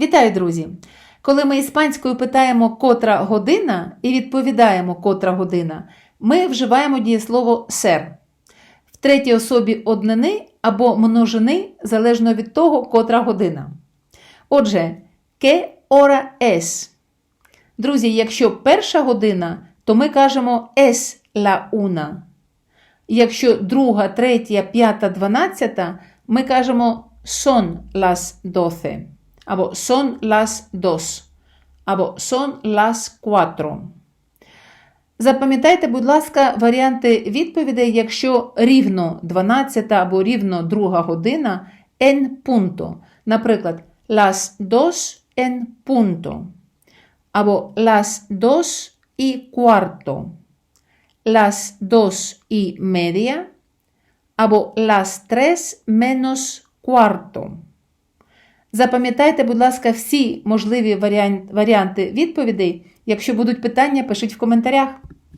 Вітаю, друзі! Коли ми іспанською питаємо котра година і відповідаємо котра година, ми вживаємо дієслово ser. В третій особі однини або множини залежно від того, котра година. Отже, ¿qué hora es? Друзі, якщо перша година, то ми кажемо es la una. Якщо друга, третя, п'ята, дванадцята, ми кажемо son las doce, або son las dos, або son las cuatro. Запам'ятайте, будь ласка, варіанти відповідей, якщо рівно 12 або рівно 2 година en punto. Наприклад, las dos en punto. Або las dos y cuarto. Las dos y media. Або las tres menos cuarto. Запам'ятайте, будь ласка, всі можливі варіан- варіанти відповідей. Якщо будуть питання, пишіть в коментарях.